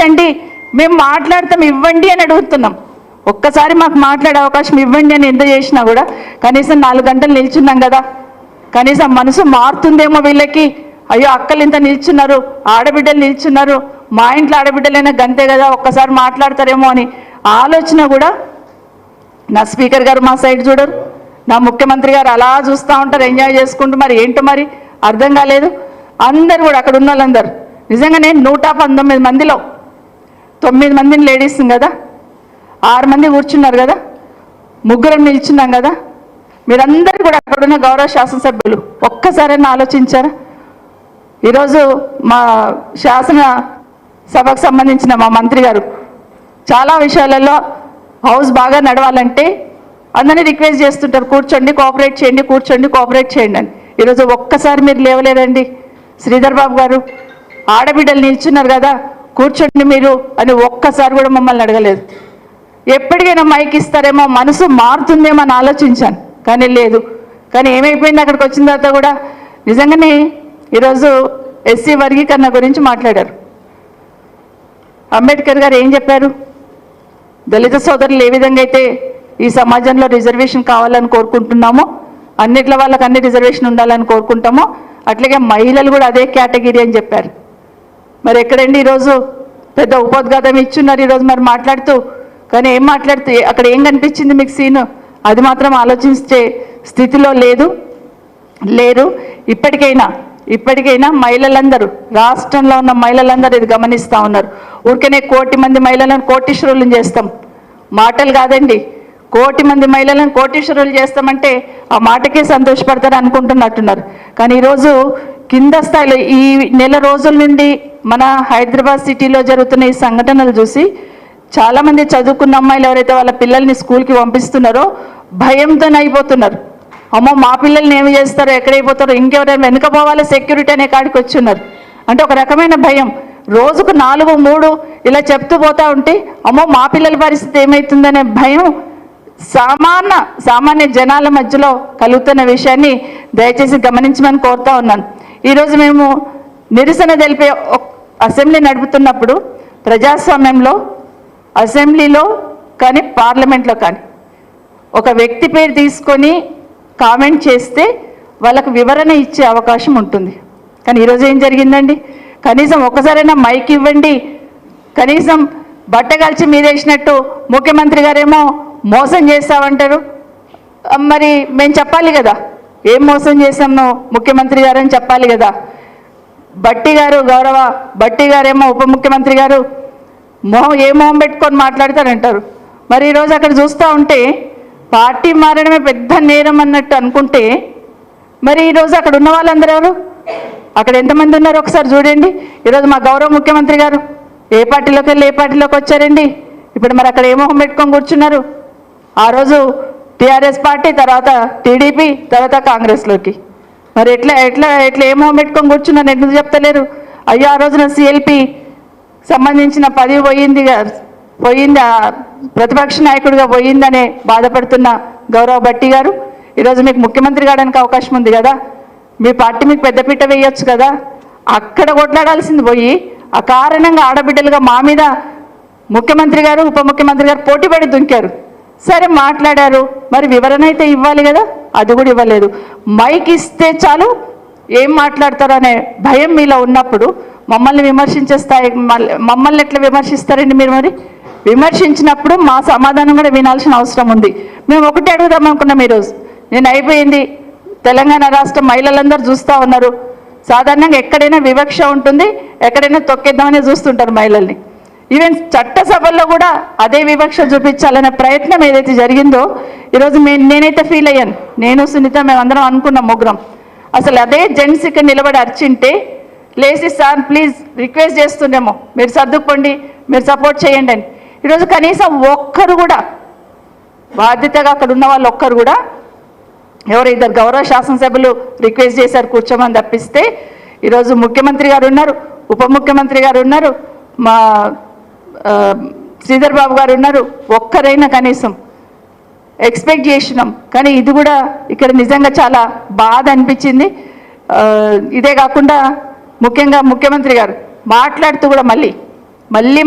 ఆలోచించండి మేము మాట్లాడతాం ఇవ్వండి అని అడుగుతున్నాం. ఒక్కసారి మాకు మాట్లాడే అవకాశం ఇవ్వండి అని ఎంత చేసినా కూడా కనీసం నాలుగు గంటలు నిల్చున్నాం కదా. కనీసం మనసు మారుతుందేమో వీళ్ళకి. అయ్యో అక్కలు ఇంత నిల్చున్నారు ఆడబిడ్డలు నిల్చున్నారు మా ఇంట్లో ఆడబిడ్డలైనా గంతే కదా ఒక్కసారి మాట్లాడతారేమో అని ఆలోచన కూడా నా స్పీకర్ గారు మా సైడ్ చూడరు. నా ముఖ్యమంత్రి గారు అలా చూస్తూ ఉంటారు ఎంజాయ్ చేసుకుంటూ మరి ఏంటో మరి అర్థం కాలేదు. అందరు కూడా అక్కడ ఉన్న వాళ్ళందరూ. నిజంగా నేను నూట పంతొమ్మిది మందిలో తొమ్మిది మందిని లేడీస్ కదా? ఆరు మంది కూర్చున్నారు కదా? ముగ్గురం నిల్చున్నాం కదా? మీరందరూ కూడా అక్కడున్న గౌరవ శాసనసభ్యులు ఒక్కసారైనా ఆలోచించారా? ఈరోజు మా శాసన సభకు సంబంధించిన మా మంత్రి గారు చాలా విషయాలలో హౌస్ బాగా నడవాలంటే అందరినీ రిక్వెస్ట్ చేస్తుంటారు కూర్చోండి కోఆపరేట్ చేయండి కూర్చోండి కోఆపరేట్ చేయండి అని. ఈరోజు ఒక్కసారి మీరు లేవలేదండి శ్రీధర్ బాబు గారు ఆడబిడ్డలు నిల్చున్నారు కదా? కూర్చోండి మీరు అని ఒక్కసారి కూడా మమ్మల్ని అడగలేదు. ఎప్పటికైనా మైక్ ఇస్తారేమో మనసు మారుతుందేమో అని ఆలోచించాను. కానీ లేదు. కానీ ఏమైపోయింది అక్కడికి వచ్చిన తర్వాత కూడా నిజంగానే ఈరోజు ఎస్సీ వర్గీకరణ గురించి మాట్లాడారు. అంబేద్కర్ గారు ఏం చెప్పారు? దళిత సోదరులు ఏ విధంగా అయితే ఈ సమాజంలో రిజర్వేషన్ కావాలని కోరుకుంటున్నామో అన్నిట్ల వాళ్ళకి అన్ని రిజర్వేషన్ ఉండాలని కోరుకుంటామో అట్లాగే మహిళలు కూడా అదే కేటగిరీ అని చెప్పారు. మరి ఎక్కడండి ఈరోజు? పెద్ద ఉపోద్ఘాతం ఇచ్చున్నారు ఈరోజు మరి మాట్లాడుతూ. కానీ ఏం మాట్లాడుతూ? అక్కడ ఏం కనిపించింది మీకు సీను? అది మాత్రం ఆలోచించే స్థితిలో లేదు. లేరు. ఇప్పటికైనా ఇప్పటికైనా మహిళలందరూ రాష్ట్రంలో ఉన్న మహిళలందరూ ఇది గమనిస్తూ ఉన్నారు. ఊరికనే కోటి మంది మహిళలను కోటీశ్వరులను చేస్తాం. మాటలు కాదండి. కోటి మంది మహిళలను కోటీశ్వరులు చేస్తామంటే ఆ మాటకే సంతోషపడతారు అనుకుంటున్నట్టున్నారు. కానీ ఈరోజు కింద స్థాయిలో ఈ నెల రోజుల నుండి మన హైదరాబాద్ సిటీలో జరుగుతున్న ఈ సంఘటనలు చూసి చాలామంది చదువుకున్న అమ్మాయిలు ఎవరైతే వాళ్ళ పిల్లల్ని స్కూల్కి పంపిస్తున్నారో భయంతో అయిపోతున్నారు. అమ్మో మా పిల్లల్ని ఏమి చేస్తారో? ఎక్కడైపోతారో ఇంకెవరైనా వెనుక పోవాలి? సెక్యూరిటీ అనే కాడికి వచ్చున్నారు. అంటే ఒక రకమైన భయం. రోజుకు నాలుగు మూడు ఇలా చెప్తూ పోతా ఉంటే అమ్మో మా పిల్లల పరిస్థితి ఏమవుతుందనే భయం సామాన్య సామాన్య జనాల మధ్యలో కలుగుతున్న విషయాన్ని దయచేసి గమనించమని కోరుతా ఉన్నాను. ఈరోజు మేము నిరసన తెలిపే అసెంబ్లీ నడుపుతున్నప్పుడు ప్రజాస్వామ్యంలో అసెంబ్లీలో కానీ పార్లమెంట్లో కానీ ఒక వ్యక్తి పేరు తీసుకొని కామెంట్ చేస్తే వాళ్ళకు వివరణ ఇచ్చే అవకాశం ఉంటుంది. కానీ ఈరోజు ఏం జరిగిందండి? కనీసం ఒకసారైనా మైక్ ఇవ్వండి. కనీసం బట్ట కలిసి మీదేసినట్టు ముఖ్యమంత్రి గారేమో మోసం చేస్తామంటారు మరి మేము చెప్పాలి కదా. ఏం మోసం చేశాము ముఖ్యమంత్రి గారు అని చెప్పాలి కదా. బట్టి గారు గౌరవ బట్టి గారేమో ఉప ముఖ్యమంత్రి గారు మొహం ఏ మొహం పెట్టుకొని మాట్లాడతారంటారు? మరి ఈరోజు అక్కడ చూస్తూ ఉంటే పార్టీ మారడమే పెద్ద నేరం అన్నట్టు అనుకుంటే మరి ఈరోజు అక్కడ ఉన్న వాళ్ళందరూ ఎవరు? అక్కడ ఎంతమంది ఉన్నారు ఒకసారి చూడండి. ఈరోజు మా గౌరవ ముఖ్యమంత్రి గారు ఏ పార్టీలోకి వెళ్ళి ఏ పార్టీలోకి వచ్చారండి? ఇప్పుడు మరి అక్కడ ఏ మొహం పెట్టుకొని కూర్చున్నారు? ఆ రోజు టీఆర్ఎస్ పార్టీ తర్వాత టీడీపీ తర్వాత కాంగ్రెస్లోకి. మరి ఎట్లా ఎట్లా ఎట్లా ఏమో పెట్టుకొని పెట్టుకొని నేను ఎందుకు చెప్తలేరు? అయ్యో ఆ రోజున సిఎల్పి సంబంధించిన పదవి పోయింది పోయింది? ప్రతిపక్ష నాయకుడిగా పోయిందనే బాధపడుతున్న గౌరవ భట్టి గారు. ఈరోజు మీకు ముఖ్యమంత్రి కావడానికి అవకాశం ఉంది కదా. మీ పార్టీ మీకు పెద్దపీట వేయొచ్చు కదా. అక్కడ కొట్లాడాల్సింది పోయి ఆ కారణంగా ఆడబిడ్డలుగా మా మీద ముఖ్యమంత్రి గారు ఉప ముఖ్యమంత్రి గారు పోటీ పడి దుంకారు. సరే మాట్లాడారు. మరి వివరణ అయితే ఇవ్వాలి కదా? అది కూడా ఇవ్వలేదు. మైక్ ఇస్తే చాలు. ఏం మాట్లాడతారు అనే భయం మీలో ఉన్నప్పుడు మమ్మల్ని విమర్శించే స్థాయి మమ్మల్ని ఎట్లా విమర్శిస్తారండి మీరు మరి? విమర్శించినప్పుడు మా సమాధానం కూడా వినాల్సిన అవసరం ఉంది. మేము ఒకటి అడుగుదాం అనుకున్నాం ఈరోజు. నేను అయిపోయింది. తెలంగాణ రాష్ట్ర మహిళలందరూ చూస్తూ ఉన్నారు. సాధారణంగా ఎక్కడైనా వివక్ష ఉంటుంది ఎక్కడైనా తొక్కేద్దామని చూస్తుంటారు మహిళల్ని. ఈవెన్ చట్టసభల్లో కూడా అదే వివక్ష చూపించాలనే ప్రయత్నం ఏదైతే జరిగిందో ఈరోజు మే నేనైతే ఫీల్ అయ్యాను. నేను సునీత మేమందరం అనుకున్నాం ముగ్గురం. అసలు అదే జెంట్స్ ఇక్కడ నిలబడి అర్చింటే లేచి సార్ ప్లీజ్ రిక్వెస్ట్ చేస్తుండేమో. మీరు సర్దుకోండి మీరు సపోర్ట్ చేయండి అని. ఈరోజు కనీసం ఒక్కరు కూడా బాధ్యతగా అక్కడ ఉన్న వాళ్ళు ఒక్కరు కూడా ఎవరు ఇద్దరు గౌరవ శాసనసభ్యులు రిక్వెస్ట్ చేశారు కూర్చోమని తప్పిస్తే ఈరోజు ముఖ్యమంత్రి గారు ఉన్నారు ఉప ముఖ్యమంత్రి గారు ఉన్నారు మా శ్రీధర్ బాబు గారు ఉన్నారు. ఒక్కరైనా కనీసం ఎక్స్పెక్ట్ చేసినాం. కానీ ఇది కూడా ఇక్కడ నిజంగా చాలా బాధ అనిపించింది. ఆ, ఇదే కాకుండా ముఖ్యంగా ముఖ్యమంత్రి గారు మాట్లాడుతూ కూడా మళ్ళీ మళ్ళీ